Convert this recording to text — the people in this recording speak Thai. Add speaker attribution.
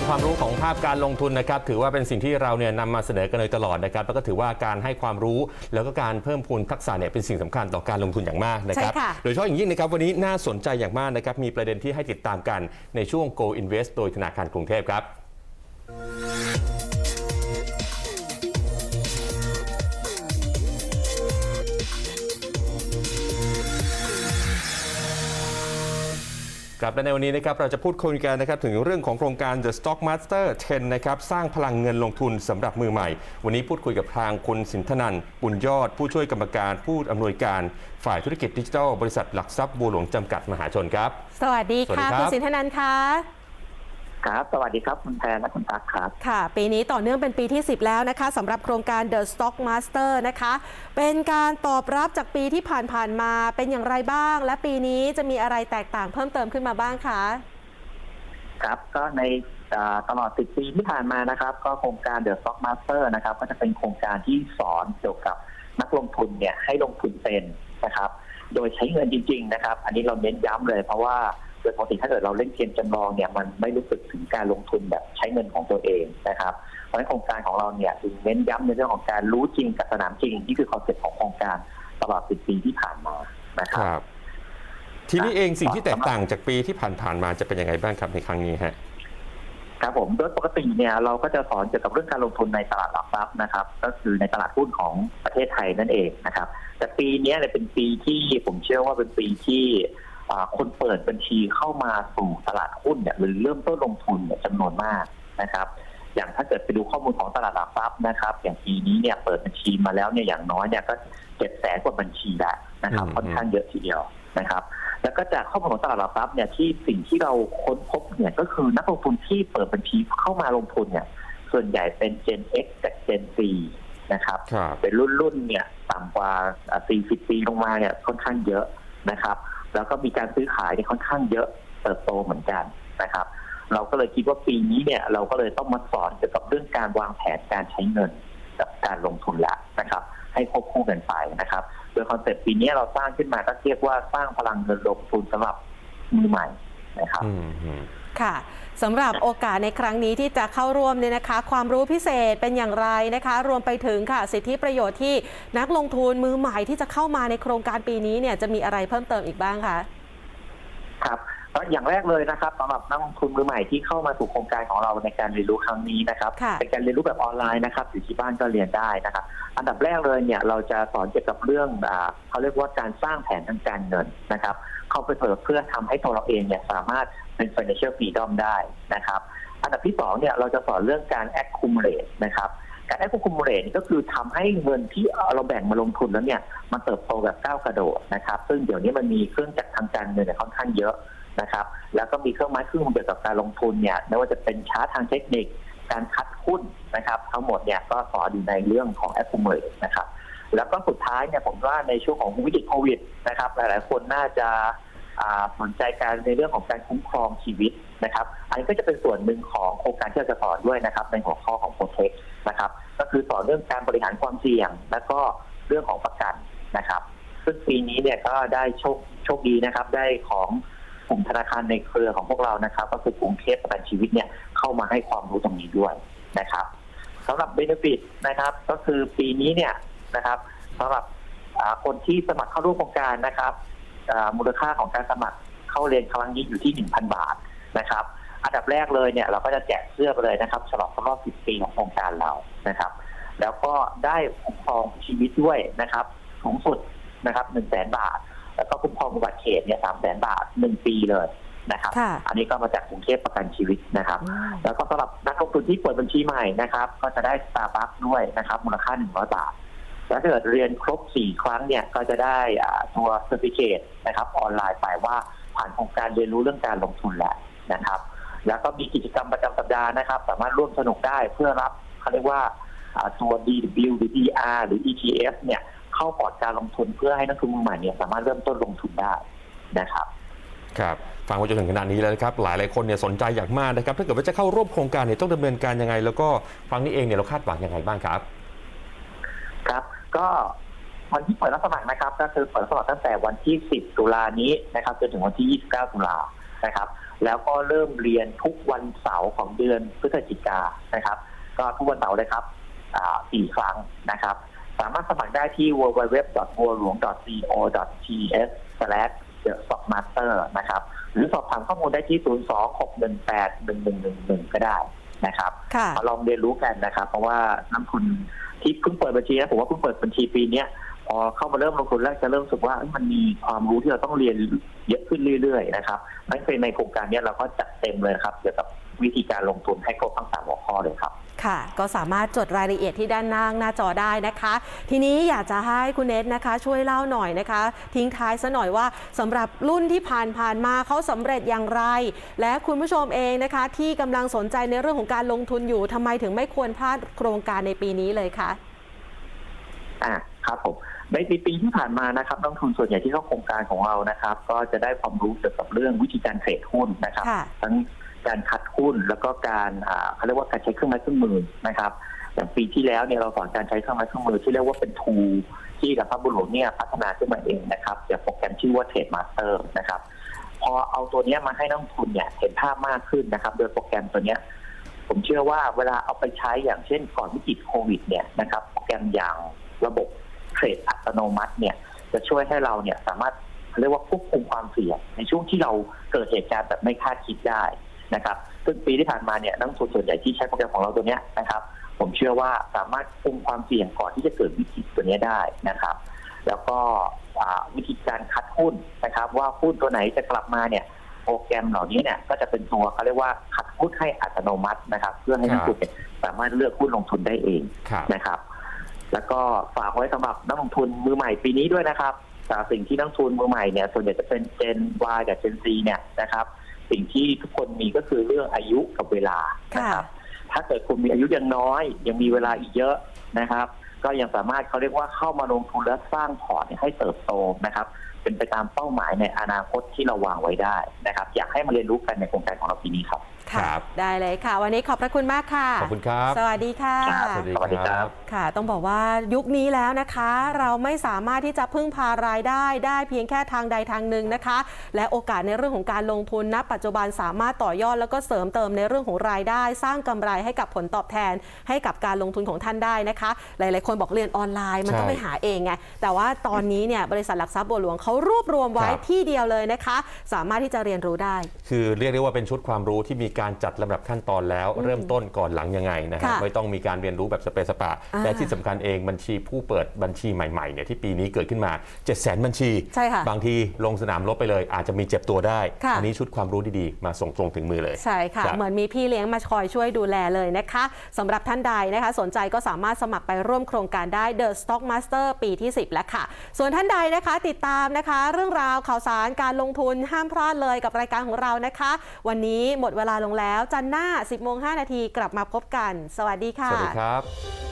Speaker 1: รื่องความรู้ของภาพการลงทุนนะครับถือว่าเป็นสิ่งที่เราเนี่ยนำมาเสนอกันโดยตลอดนะครับแล้วก็ถือว่าการให้ความรู้แล้วก็การเพิ่มพูนทักษะเนี่ยเป็นสิ่งสำคัญต่อการลงทุนอย่างมากนะครับ
Speaker 2: ใช่ค่ะ
Speaker 1: โดยเฉพาะอย่างยิ่งนะครับวันนี้น่าสนใจอย่างมากนะครับมีประเด็นที่ให้ติดตามกันในช่วง Go Invest โดยธนาคารกรุงเทพครับ ครับและในวันนี้นะครับเราจะพูดคุยกันนะครับถึงเรื่องของโครงการ The Stock Master 10 นะครับสร้างพลังเงินลงทุนสำหรับมือใหม่ วันนี้พูดคุยกับทางคุณสินธนันท์ปุญยอด ผู้ช่วยกรรมการผู้อำนวยการฝ่ายธุรกิจดิจิทัล บริษัทหลักทรัพย์บัวหลวงจำกัดมหาชนครับ
Speaker 2: สวัสดีค่ะ
Speaker 1: สวัสดีครับ
Speaker 2: คุณสินธนันท์คะ
Speaker 3: ครับสวัสดีครับ คุณแพนและคุณตั๊กครับ
Speaker 2: ค่ะ ปีนี้ต่อเนื่องเป็นปีที่ 10 แล้วนะคะสำหรับโครงการ The Stock Master นะคะ เป็นการตอบรับจากปีที่ผ่านๆมาเป็นอย่างไรบ้าง และปีนี้จะมีอะไรแตกต่างเพิ่มเติมขึ้นมาบ้างคะ
Speaker 3: ครับก็ในอ่าตลอด 10 ปีที่ผ่านมานะครับ ก็โครงการ The Stock Master นะครับ ก็จะเป็นโครงการที่สอนเกี่ยวกับนักลงทุนเนี่ยให้ลงทุนเป็นนะครับ โดยใช้เงินจริง ๆ นะครับ อันนี้เราเน้นย้ำเลยเพราะว่า โดยปกติถ้าเกิดเราเล่นเกมจำลองเนี่ยมันไม่รู้สึกถึงการลงทุนแบบใช้เงินของตัวเองนะครับ เพราะฉะนั้นโครงการของเราเนี่ยจึงเน้นย้ำในเรื่องของการรู้จริงกับสนามจริงนี่คือคอนเซ็ปต์ของโครงการตลอด10ปีที่ผ่านมานะครับ
Speaker 1: ครับทีนี้เองสิ่งที่
Speaker 3: ครับ
Speaker 1: แตกต่างจากปีที่ผ่านๆมาจะเป็นยังไงบ้างครับในครั้งนี้ฮะ
Speaker 3: ครับผมโดยปกติเนี่ยเราก็จะสอนเกี่ยวกับเรื่องการลงทุนในตลาดหลักทรัพย์นะครับ ก็คือในตลาดหุ้นของประเทศไทยนั่นเองนะครับ แต่ปีเนี้ยเนี่ยเป็นปีที่ผมเชื่อว่าเป็นปีที่อ่า คนเปิดบัญชีเข้ามาสู่ตลาดหุ้นเนี่ยหรือเริ่มต้นลงทุนเนี่ยจำนวนมากนะครับ อย่างถ้าเกิดไปดูข้อมูลของตลาดหลักทรัพย์นะครับ อย่างปีนี้เนี่ยเปิดบัญชีมาแล้วเนี่ยอย่างน้อยเนี่ยก็เจ็ดแสนกว่าบัญชีแล้วนะครับ
Speaker 1: อืม
Speaker 3: ค่อนข้างเยอะทีเดียวนะครับแล้วก็จากข้อมูลของตลาดหลักทรัพย์เนี่ยที่สิ่งที่เราค้นพบเนี่ยก็คือนักลงทุนที่เปิดบัญชีเข้ามาลงทุนเนี่ยส่วนใหญ่เป็น Gen X กับ Gen Z นะครับ
Speaker 1: ครับ
Speaker 3: เป็นรุ่นรุ่นๆเนี่ยต่ำกว่าอ่า 40 ปีลงมาเนี่ยค่อนข้างเยอะนะครับ แล้วก็มีการซื้อขายเนี่ยค่อนข้างเยอะเติบโตเหมือนกันนะครับ เราก็เลยคิดว่าปีนี้เนี่ยเราก็เลยต้องมาสอนเกี่ยวกับเรื่องการวางแผนการใช้เงินกับการลงทุนแล้วนะครับ ให้ควบคู่กันไปนะครับ โดยคอนเซ็ปต์ปีนี้เราสร้างขึ้นมาก็เรียกว่าสร้างพลังเงินลงทุนสำหรับมือใหม่นะครับ
Speaker 1: อืมอืม
Speaker 2: ค่ะ สำหรับโอกาสในครั้งนี้ที่จะเข้าร่วมเนี่ยนะคะ ความรู้พิเศษเป็นอย่างไรนะคะ รวมไปถึงค่ะ สิทธิประโยชน์ที่นักลงทุนมือใหม่ที่จะเข้ามาในโครงการปีนี้เนี่ยจะมีอะไรเพิ่มเติมอีกบ้างคะ
Speaker 3: ครับก็อย่างแรกเลยนะครับสำหรับนักลงทุนมือใหม่ที่เข้ามาสู่โครงการของเราในการเรียนรู้ครั้งนี้นะครับ
Speaker 2: ค่ะ
Speaker 3: เป็นการเรียนรู้แบบออนไลน์นะครับอยู่ที่บ้านก็เรียนได้นะครับ อันดับแรกเลยเนี่ยเราจะสอนเกี่ยวกับเรื่องอ่าเขาเรียกว่าการสร้างแผนทางการเงินนะครับ เข้าไปเปิดเพื่อทำให้ตัวเราเองเนี่ยสามารถ เป็น financial freedom ได้นะครับ อันดับที่สองเนี่ยเราจะสอนเรื่องการ accumulate นะครับ การ accumulate ก็คือทำให้เงินที่เราแบ่งมาลงทุนแล้วเนี่ยมันเติบโตแบบก้าวกระโดดนะครับ ซึ่งเดี๋ยวนี้มันมีเครื่องจักรทางการเงินเนี่ยค่อนข้างเยอะนะครับ แล้วก็มีเครื่องไม้เครื่องมือเกี่ยวกับการลงทุนเนี่ยไม่ว่าจะเป็นชาร์ตทางเทคนิค การคัดหุ้นนะครับ ทั้งหมดเนี่ยก็สอนอยู่ในเรื่องของ accumulate นะครับแล้วก็สุดท้ายเนี่ยผมว่าในช่วงของวิกฤตโควิดนะครับหลายๆ คนน่าจะ สนใจการในเรื่องของการคุ้มครองชีวิตนะครับ อันนี้ก็จะเป็นส่วนหนึ่งของโครงการที่เราจะสอนด้วยนะครับ ในหัวข้อของ Protect นะครับ ก็คือสอนเรื่องการบริหารความเสี่ยง และก็เรื่องของประกันนะครับ ซึ่งปีนี้เนี่ยก็ได้โชคโชคดีนะครับ ได้ของกลุ่มธนาคารในเครือของพวกเรานะครับ ก็คือกรุงเทพประกันชีวิตเนี่ยเข้ามาให้ความรู้ตรงนี้ด้วยนะครับสำหรับเบนฟิตนะครับ ก็คือปีนี้เนี่ยนะครับสำหรับคนที่สมัครเข้าร่วมโครงการนะครับ มูลค่าของการสมัครเข้าเรียนครั้งนี้อยู่ที่ 1,000 บาทนะครับ อันดับแรกเลยเนี่ยเราก็จะแจกเสื้อไปเลยนะครับฉลองครบรอบ 10 ปีของโครงการเรานะครับ แล้วก็ได้คุ้มครองชีวิตด้วยนะครับสูงสุดนะครับ1 0 0 0 0แบาท แล้วก็คุ้มครองอุบัติเหตุเนี่ย3 0 0 0 0บาท 1 ปีเลยนะครับ
Speaker 2: ค่ะ
Speaker 3: อันนี้ก็มาจากกรุงเทพประกันชีวิตนะครับ
Speaker 2: อืม
Speaker 3: แล้วก็สำหรับนักลงทุนที่เปิดบัญชีใหม่นะครับ ก็จะได้สตาร์บัคด้วยนะครับ มูลค่า 100 บาท แล้วถ้าเกิดเรียนครบ 4 ครั้งเนี่ยก็จะได้อ่าตัวเซอร์ติเคตนะครับออนไลน์ไปว่าผ่านโครงการเรียนรู้เรื่องการลงทุนแล้วนะครับ แล้วก็มีกิจกรรมประจำสัปดาห์นะครับ สามารถร่วมสนุกได้เพื่อรับเขาเรียกว่าอ่าตัว DW หรือ DR หรือ ETF เนี่ยเข้าพอร์ตการลงทุนเพื่อให้นักลงทุนมือใหม่เนี่ยสามารถเริ่มต้นลงทุนได้นะครับ
Speaker 1: ครับฟังมาจนถึงขนาดนี้แล้วนะครับ หลายหลายๆคนเนี่ยสนใจอย่างมากนะครับ ถ้าเกิดว่าจะเข้าร่วมโครงการเนี่ยต้องดำเนินการยังไง แล้วก็ครั้งนี้เองเนี่ยเราคาดหวังยังไงบ้างครับ
Speaker 3: ครับ ก็วันที่เปิดรับสมัครนะครับ ก็คือเปิดรับสมัครตั้งแต่วันที่ 10 ตุลานี้นะครับจนถึงวันที่ 29 ตุลานะครับ แล้วก็เริ่มเรียนทุกวันเสาร์ของเดือนพฤศจิกายนนะครับ ก็ทุกวันเสาร์เลยครับอ่าสี่ครั้งนะครับ สามารถสมัครได้ที่ www.baoluang.ts/the stockmaster นะครับ หรือสอบถามข้อมูลได้ที่ 026181111 ก็ได้นะครับ
Speaker 2: ค่ะ
Speaker 3: มาลองเรียนรู้กันนะครับ เพราะว่านักทุน ที่เพิ่งเปิดบัญชีนะผมว่าเพิ่งเปิดบัญชีปีเนี้ยพอเข้ามาเริ่มลงทุนแล้วจะเริ่มรู้สึกว่ามันมีความรู้ที่เราต้องเรียนเยอะขึ้นเรื่อยๆนะครับนั่นคือในโครงการนี้เราก็จัดเต็มเลยครับเกี่ยวกับ วิธีการลงทุนให้ครบทั้งสามหัวข้อเลยครับ
Speaker 2: ค่ะ ก็สามารถจดรายละเอียดที่ด้านล่างหน้าจอได้นะคะ ทีนี้อยากจะให้คุณเนทนะคะ ช่วยเล่าหน่อยนะคะ ทิ้งท้ายซะหน่อยว่าสำหรับรุ่นที่ผ่านผ่านๆมาเขาสำเร็จอย่างไร และคุณผู้ชมเองนะคะ ที่กำลังสนใจในเรื่องของการลงทุนอยู่ทำไมถึงไม่ควรพลาดโครงการในปีนี้เลยคะ
Speaker 3: อ่าครับผมในปีปีที่ผ่านมานะครับนักลงทุนส่วนใหญ่ที่เข้าโครงการของเรานะครับ ก็จะได้ความรู้เกี่ยวกับเรื่องวิธีการเทรดหุ้นนะครับ
Speaker 2: ค่ะ
Speaker 3: ทั้งการคัด หุ้น แล้วก็การเขาเรียกว่าการใช้เครื่องไม้เครื่องมือนะครับอย่างปีที่แล้วเนี่ยเราสอนการใช้เครื่องไม้เครื่องมือที่เรียกว่าเป็นทูที่กับพบุรุษเนี่ยพัฒนาขึ้นมาเองนะครับจากโปรแกรมชื่อว่าเทรดมาสเตอร์นะครับพอเอาตัวเนี้ยมาให้นักทุนเนี่ยเห็นภาพมากขึ้นนะครับ โดยโปรแกรมตัวเนี้ยผมเชื่อว่าเวลาเอาไปใช้อย่างเช่นก่อนวิกฤตโควิดเนี่ยนะครับโปรแกรมอย่างระบบเทรดอัตโนมัติเนี่ยจะช่วยให้เราเนี่ยสามารถเรียกว่าควบคุมความเสี่ยงในช่วงที่เราเกิดเหตุการณ์แบบไม่คาดคิดได้ นะครับซึ่งปีที่ผ่านมาเนี่ยนักลงทุนส่วนใหญ่ที่ใช้โปรแกรมของเราตัวเนี้ยนะครับ ผมเชื่อว่าสามารถคุมความเสี่ยงก่อนที่จะเกิดวิกฤตตัวเนี้ยได้นะครับ แล้วก็อ่าวิธีการคัดหุ้นนะครับ ว่าหุ้นตัวไหนจะกลับมาเนี่ยโปรแกรมเหล่านี้เนี่ยก็จะเป็นตัวเขาเรียกว่าคัดหุ้นให้อัตโนมัตินะครับ เพื่อให้นักลงทุนเนี่ยสามารถเลือกหุ้นลงทุนได้เอง
Speaker 1: ครับ
Speaker 3: นะครับ แล้วก็ฝากไว้สำหรับนักลงทุนมือใหม่ปีนี้ด้วยนะครับแต่สิ่งที่นักลงทุนมือใหม่เนี่ยส่วนใหญ่จะเป็นเจน Y กับเจน Z เนี่ยนะครับ สิ่งที่ทุกคนมีก็คือเรื่องอายุกับเวลานะครับถ้าเกิดคุณมีอายุยังน้อย ยังมีเวลาอีกเยอะนะครับ ก็ยังสามารถเขาเรียกว่าเข้ามาลงทุนและสร้างพอร์ตเนี่ยให้เติบโตนะครับ เป็นไปตามเป้าหมายในอนาคตที่เราวางไว้ได้นะครับ อยากให้มาเรียนรู้กันในโครงการของเราปีนี้ครับ
Speaker 2: ค่ะ
Speaker 1: ครับ
Speaker 2: ได้เลยค่ะ วันนี้ขอบพระคุณมากค่ะ
Speaker 1: ขอบคุณครับ
Speaker 2: สวัสดีค่ะ
Speaker 3: ครับ
Speaker 1: สวัสดี
Speaker 3: สวัสดี
Speaker 1: ค
Speaker 3: ครั
Speaker 1: รับ
Speaker 3: บ
Speaker 2: ค่ะ ต้องบอกว่ายุคนี้แล้วนะคะ เราไม่สามารถที่จะพึ่งพารายได้ได้เพียงแค่ทางใดทางหนึ่งนะคะ และโอกาสในเรื่องของการลงทุนณปัจจุบันสามารถต่อยอดแล้วก็เสริมเติมในเรื่องของรายได้ สร้างกำไรให้กับผลตอบแทน ให้กับการลงทุนของท่านได้นะคะ หลาย ๆ คนบอกเรียนออนไลน์มัน
Speaker 1: ใช่
Speaker 2: ต้องไปหาเองไงแต่ว่าตอนนี้เนี่ยบริษัทหลักทรัพย์บัวหลวงเขารวบรวมไว้
Speaker 1: ครับ
Speaker 2: ที่เดียวเลยนะคะ สามารถที่จะเรียนรู้ได้
Speaker 1: คือเรียกได้ว่าเป็นชุดความรู้ที่มีการจัดลำดับขั้นตอนแล้วเริ่มต้นก่อนหลังยังไงนะครับ
Speaker 2: ค่ะ
Speaker 1: ไม่ต้องมีการเรียนรู้แบบสเปซสปะ
Speaker 2: อ่า
Speaker 1: และที่สำคัญเองบัญชีผู้เปิดบัญชีใหม่ๆเนี่ยที่ปีนี้เกิดขึ้นมา7 0 0 0 0 0 บัญชี
Speaker 2: ใช่ค่ะ
Speaker 1: บางทีลงสนามรบไปเลย อาจจะมีเจ็บตัวได้
Speaker 2: ค่ะ
Speaker 1: อันี้ชุดความรู้ดีๆ มาส่งตรงถึงมือเลย
Speaker 2: ใช่ค่ะ
Speaker 1: ครับ
Speaker 2: เหมือนมีพี่เลี้ยงมาคอยช่วยดูแลเลยนะคะสำหรับท่านใดนะคะ สนใจก็สามารถสมัครไปร่วมโครงการได้ The Stock Master ปีที่ 10 แล้วค่ะ ส่วนท่านใดนะคะติดตามนะคะ เรื่องราวข่าวสารการลงทุนห้ามพลาดเลยกับรายการของเรานะคะ วันนี้หมดเวลาลงแล้ว จันทร์หน้า 10โมง5นาทีกลับมาพบกัน สวัสดีค่ะ
Speaker 1: สวัสดีครับ